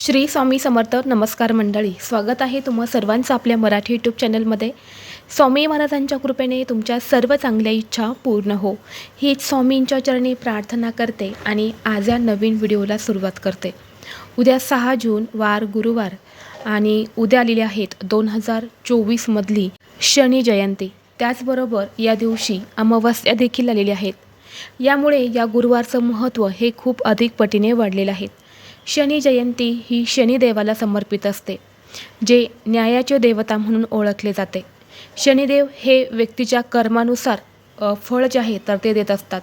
श्री स्वामी समर्थ नमस्कार मंडळी. स्वागत आहे तुम्हा सर्वांचं आपल्या मराठी यूट्यूब चॅनलमध्ये. स्वामी महाराजांच्या कृपेने तुमच्या सर्व चांगल्या इच्छा पूर्ण हो. हीच स्वामींच्या चरणी प्रार्थना करते आणि आज या नवीन व्हिडिओला सुरुवात करते. उद्या सहा जून वार गुरुवार आणि उद्या आलेली आहेत दोन हजार चोवीसमधली शनी जयंती. त्याचबरोबर या दिवशी अमावस्या देखील आलेल्या आहेत यामुळे या गुरुवारचं महत्त्व हे खूप अधिक पटीने वाढलेलं आहे. शनी जयंती ही शनिदेवाला समर्पित असते जे न्यायाचे देवता म्हणून ओळखले जाते. शनिदेव हे व्यक्तीच्या कर्मानुसार फळ जे आहे तर ते देत असतात.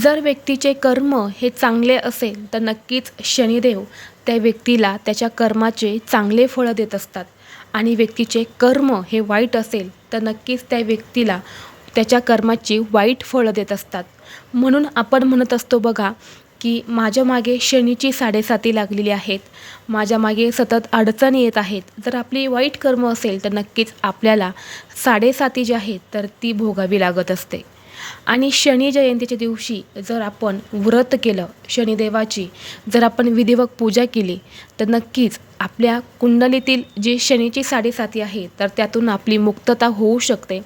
जर व्यक्तीचे कर्म हे चांगले असेल तर नक्कीच शनिदेव त्या व्यक्तीला त्याच्या कर्माचे चांगले फळं देत असतात. आणि व्यक्तीचे कर्म हे वाईट असेल तर नक्कीच त्या व्यक्तीला त्याच्या कर्माची वाईट फळं देत असतात. म्हणून आपण म्हणत असतो बघा की माझ्या मागे शनीची साडेसाती लागलेली आहेत. माझ्या मागे सतत अडचणी येत आहेत. जर आपली वाईट कर्म असेल तर नक्कीच आपल्याला साडेसाती जी आहेत तर ती भोगावी लागत असते. आणि शनी जयंतीच्या दिवशी जर आपण व्रत केलं शनिदेवाची जर आपण विधिवत पूजा केली तर नक्कीच आपल्या कुंडलीतील जी शनीची साडेसाती आहे तर त्यातून आपली मुक्तता होऊ शकते.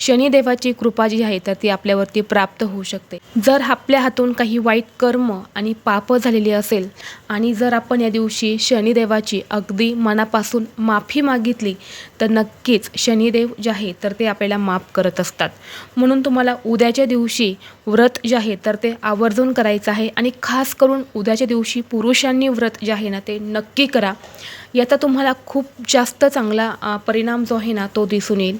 शनिदेवाची कृपा जी आहे तर ती आपल्यावरती प्राप्त होऊ शकते. जर आपल्या हातून काही वाईट कर्म आणि पाप झालेली असेल आणि जर आपण या दिवशी शनिदेवाची अगदी मनापासून माफी मागितली तर नक्कीच शनिदेव जे आहे तर ते आपल्याला माफ करत असतात. म्हणून तुम्हाला उद्याच्या दिवशी व्रत जे आहे तर ते आवर्जून करायचं आहे आणि खास करून उद्याच्या दिवशी पुरुषांनी व्रत जे आहे ना ते नक्की करा. याचा तुम्हाला खूप जास्त चांगला परिणाम जो आहे ना तो दिसून येईल.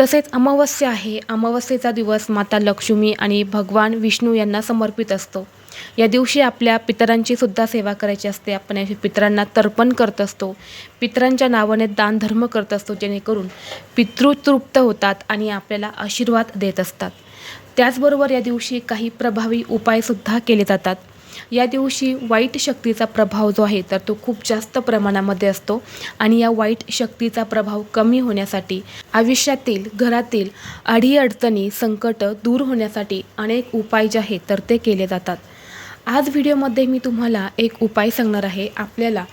तसेच अमावस्या आहे. अमावस्येचा दिवस माता लक्ष्मी आणि भगवान विष्णू यांना समर्पित असतो. या दिवशी आपल्या पितरांची सुद्धा सेवा करायची असते. आपण या पितरांना तर्पण करत असतो. पितरांच्या नावाने दानधर्म करत असतो जेणेकरून पितृ तृप्त होतात आणि आपल्याला आशीर्वाद देत असतात. त्याचबरोबर या दिवशी काही प्रभावी उपायसुद्धा केले जातात. या दिवशी वाईट शक्तीचा प्रभाव जो आहे तर तो खूप जास्त प्रमाणामध्ये असतो. आणि या वाईट शक्तीचा प्रभाव कमी होण्यासाठी आयुष्यातील घरातील अडीअडचणी संकट दूर होण्यासाठी अनेक उपाय जे आहेत तर ते केले जातात. आज व्हिडिओमध्ये मी तुम्हाला एक उपाय सांगणार आहे. आपल्याला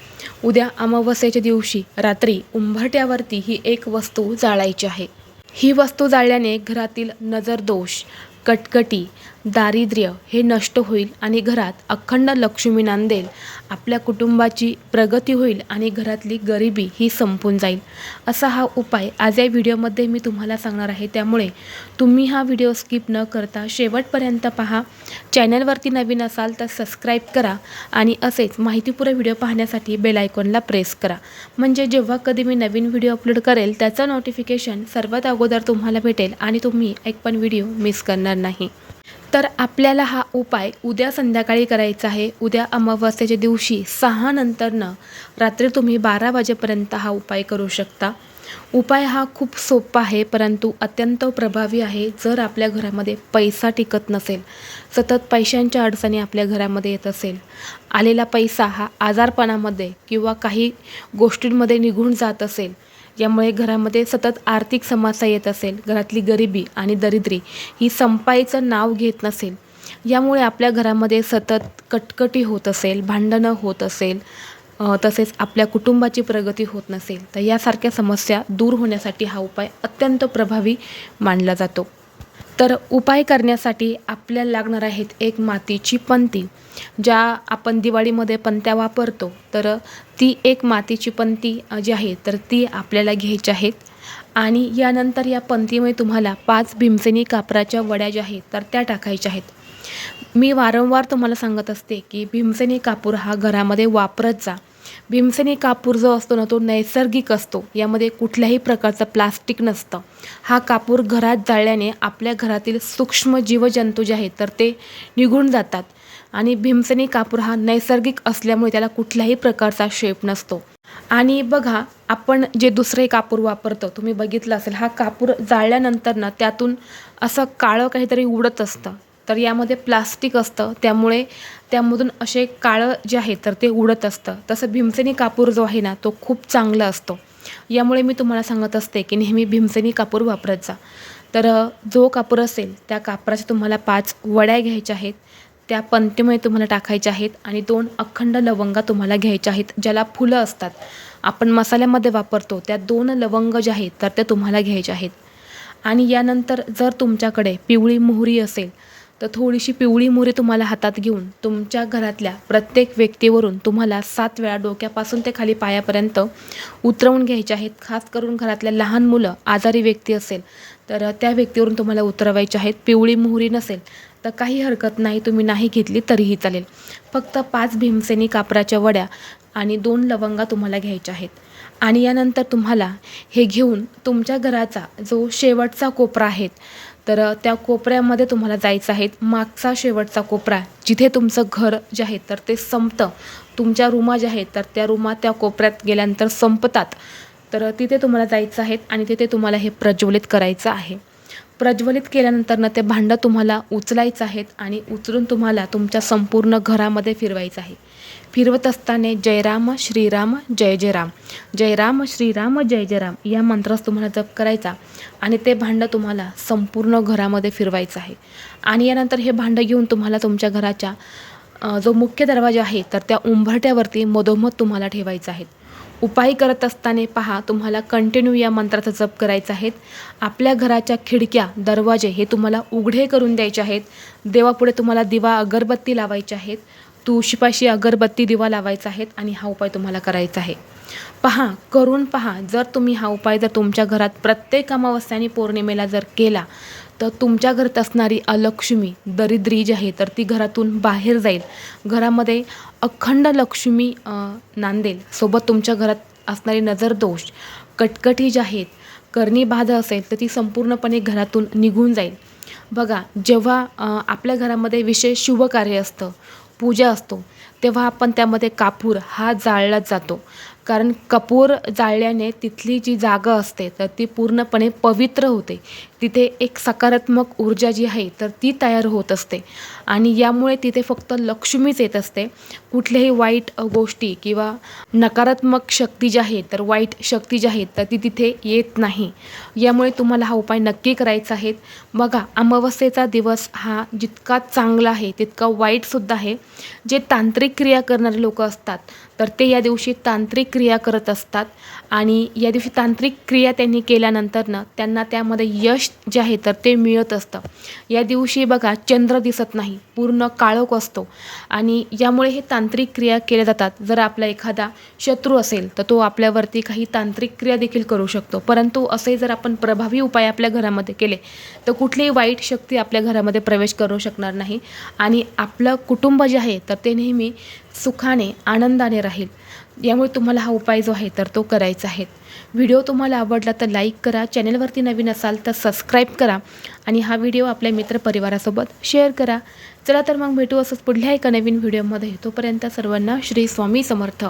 उद्या अमावस्येच्या दिवशी रात्री उंबरट्यावरती ही एक वस्तू जाळायची आहे. ही वस्तू जाळल्याने घरातील नजरदोष कटकटी दारिद्र्य हे नष्ट होईल आणि घरात अखंड लक्ष्मी नांदेल. आपल्या कुटुंबाची प्रगती होईल आणि घरातली गरिबी ही संपून जाईल. असा हा उपाय आज या व्हिडिओमध्ये मी तुम्हाला सांगणार आहे. त्यामुळे तुम्ही हा व्हिडिओ स्किप न करता शेवटपर्यंत पहा. चॅनलवरती नवीन असाल तर सबस्क्राईब करा आणि असेच माहितीपूर्ण व्हिडिओ पाहण्यासाठी बेल आयकॉनला प्रेस करा. म्हणजे जेव्हा कधी मी नवीन व्हिडिओ अपलोड करेल त्याचं नोटिफिकेशन सर्वात अगोदर तुम्हाला भेटेल आणि तुम्ही एक पण व्हिडिओ मिस करणार नाही. तर आपल्याला हा उपाय उद्या संध्याकाळी करायचा आहे. उद्या अमावस्येच्या दिवशी सहा नंतरनं रात्री तुम्ही बारा वाजेपर्यंत हा उपाय करू शकता. उपाय हा खूप सोपा आहे परंतु अत्यंत प्रभावी आहे जर आपल्या घरामध्ये पैसा टिकत नसेल सतत पैशांच्या अडचणी आपल्या घरामध्ये येत असेल. आलेला पैसा हा आजारपणामध्ये किंवा काही गोष्टींमध्ये निघून जात असेल यामुळे घरामध्ये सतत आर्थिक समस्या येत असेल घरातली गरिबी आणि दरिद्री ही संपाईचं नाव घेत नसेल. यामुळे आपल्या घरामध्ये सतत कटकटी होत असेल भांडणं होत असेल तसेच आपल्या कुटुंबाची प्रगती होत नसेल. तर यासारख्या समस्या दूर होण्यासाठी हा उपाय अत्यंत प्रभावी मानला जातो. तर उपाय करण्यासाठी आपल्याला लागणार आहेत एक मातीची पंती ज्या आपण दिवाळीमध्ये पंत्या वापरतो. तर ती एक मातीची पंती जी आहे तर ती आपल्याला घ्यायची आहेत. आणि यानंतर या पंतीमुळे तुम्हाला पाच भीमसेनी कापराच्या वड्या ज्या आहेत तर त्या टाकायच्या आहेत. मी वारंवार तुम्हाला सांगत असते की भीमसेनी कापूर हा घरामध्ये वापरत जा. भीमसेनी कापूर जो असतो ना तो नैसर्गिक असतो. यामध्ये कुठल्याही प्रकारचं प्लास्टिक नसतं. हा कापूर घरात जाळल्याने आपल्या घरातील सूक्ष्म जीवजंतू जे आहेत तर ते निघून जातात. आणि भीमसेनी कापूर हा नैसर्गिक असल्यामुळे त्याला कुठल्याही प्रकारचा शेप नसतो. आणि बघा आपण जे दुसरे कापूर वापरतो तुम्ही बघितलं असेल हा कापूर जाळल्यानंतर ना त्यातून असं काळं काहीतरी उडत असतं. तर यामध्ये प्लास्टिक असतं त्यामुळे त्यामधून असे काळं जे आहे तर ते उडत असतं. तसं भीमसेनी कापूर जो आहे ना तो खूप चांगला असतो. यामुळे मी तुम्हाला सांगत असते की नेहमी भीमसेनी कापूर वापरत जा. तर जो कापूर असेल त्या कापराच्या तुम्हाला पाच वड्या घ्यायच्या आहेत त्या पंतीमध्ये तुम्हाला टाकायच्या आहेत आणि दोन अखंड लवंगा तुम्हाला घ्यायच्या आहेत ज्याला फुलं असतात. आपण मसाल्यामध्ये वापरतो त्या दोन लवंग ज्या आहेत तर त्या तुम्हाला घ्यायच्या आहेत. आणि यानंतर जर तुमच्याकडे पिवळी मोहरी असेल तर थोडीशी पिवळी मोहरी तुम्हाला हातात घेऊन तुमच्या घरातल्या प्रत्येक व्यक्तीवरून तुम्हाला सात वेळा डोक्यापासून ते खाली पायापर्यंत उतरवून घ्यायचे आहेत. खास करून घरातल्या लहान मुलं आजारी व्यक्ती असेल तर त्या व्यक्तीवरून तुम्हाला उतरवायचे आहेत. पिवळी मोहरी नसेल तर काही हरकत नाही तुम्ही नाही घेतली तरीही चालेल. फक्त पाच भीमसेनी कापराच्या वड्या आणि दोन लवंगा तुम्हाला घ्यायच्या आहेत. आणि यानंतर तुम्हाला हे घेऊन तुमच्या घराचा जो शेवटचा कोपरा आहे तर त्या कोपऱ्यामध्ये तुम्हाला जायचं आहे. मागचा शेवटचा कोपरा जिथे तुमचं घर जे आहे तर ते संपतं. तुमच्या रूमा ज्या आहेत तर त्या रूमा त्या कोपऱ्यात गेल्यानंतर संपतात. तर तिथे तुम्हाला जायचं आहे आणि तिथे तुम्हाला हे प्रज्वलित करायचं आहे. प्रज्वलित केल्यानंतर ते भांडं तुम्हाला उचलायचं आहेत आणि उचलून तुम्हाला तुमच्या संपूर्ण घरामध्ये फिरवायचं आहे. फिरवत असताना जयराम श्रीराम जय जय राम. जयराम श्रीराम जय जय राम या मंत्रास तुम्हाला जप करायचा आणि ते भांडं तुम्हाला संपूर्ण घरामध्ये फिरवायचं आहे. आणि यानंतर हे भांडं घेऊन तुम्हाला तुमच्या घराच्या जो मुख्य दरवाजा आहे तर त्या उंबरट्यावरती मधोमध तुम्हाला ठेवायचं आहे. उपाय करत असताना पहा तुम्हाला कंटिन्यू या मंत्राचा जप करायचा आहेत आपल्या घराच्या खिडक्या दरवाजे हे तुम्हाला उघडे करून द्यायचे आहेत. देवापुढे तुम्हाला दिवा अगरबत्ती लावायचे आहेत. तुळशीपाशी अगरबत्ती दिवा लावायचा आहे आणि हा उपाय तुम्हाला करायचा आहे. पहा करून पहा. जर तुम्ही हा उपाय जर तुमच्या घरात प्रत्येक अमावस्यानी पौर्णिमेला जर केला तर तुमच्या घरात असणारी अलक्ष्मी दरिद्री जी आहे तर ती घरातून बाहेर जाईल. घरामध्ये अखंड लक्ष्मी नांदेल. सोबत तुमच्या घरात असणारी नजर दोष कटकटी ज्या आहेत करणी बाधा असेल तर ती संपूर्णपणे घरातून निघून जाईल. बघा जेव्हा आपल्या घरामध्ये विशेष शुभ कार्य असतं पूजा असतो तेव्हा आपण त्यामध्ये कापूर हा जाळला जातो. कारण कपूर जाळल्याने तिथली जी जागा असते तर ती पूर्णपणे पवित्र होते. तिथे एक सकारात्मक ऊर्जा जी आहे तर ती तयार होत असते. आणि यामुळे तिथे फक्त लक्ष्मीच येत असते. कुठल्याही वाईट गोष्टी किंवा नकारात्मक शक्ती जी आहे तर वाईट शक्ती जी आहे तर ती तिथे येत नाही. यामुळे तुम्हाला हा उपाय नक्की करायचा आहे. बघा अमावस्येचा दिवस हा जितका चांगला आहे तितका वाईटसुद्धा आहे. जे तांत्रिक क्रिया करणारे लोक असतात तर ते या दिवशी तांत्रिक क्रिया करत असतात. आणि या दिवशी तांत्रिक क्रिया त्यांनी केल्यानंतरनं त्यांना त्यामध्ये यश जे आहे तर ते मिळत असतं. या दिवशी बघा चंद्र दिसत नाही पूर्ण काळोख असतो. आणि यामुळे हे तांत्रिक क्रिया केल्या जातात. जर आपला एखादा शत्रू असेल तर तो आपल्यावरती काही तांत्रिक क्रिया देखील करू शकतो. परंतु असे जर आपण प्रभावी उपाय आपल्या घरामध्ये केले तर कुठलीही वाईट शक्ती आपल्या घरामध्ये प्रवेश करू शकणार नाही. आणि आपलं कुटुंब जे आहे तर ते नेहमी सुखाने आनंदाने राहील. यामुळे तुम्हाला हा उपाय जो आहे तर तो करायचा आहे. व्हिडिओ तुम्हाला आवडला तर लाईक करा चॅनलवरती नवीन असाल तर सबस्क्राईब करा आणि हा व्हिडिओ आपल्या मित्रपरिवारासोबत शेअर करा. चला तर मग भेटू असंच पुढल्या एका नवीन व्हिडिओमध्ये. तोपर्यंत सर्वांना श्री स्वामी समर्थ.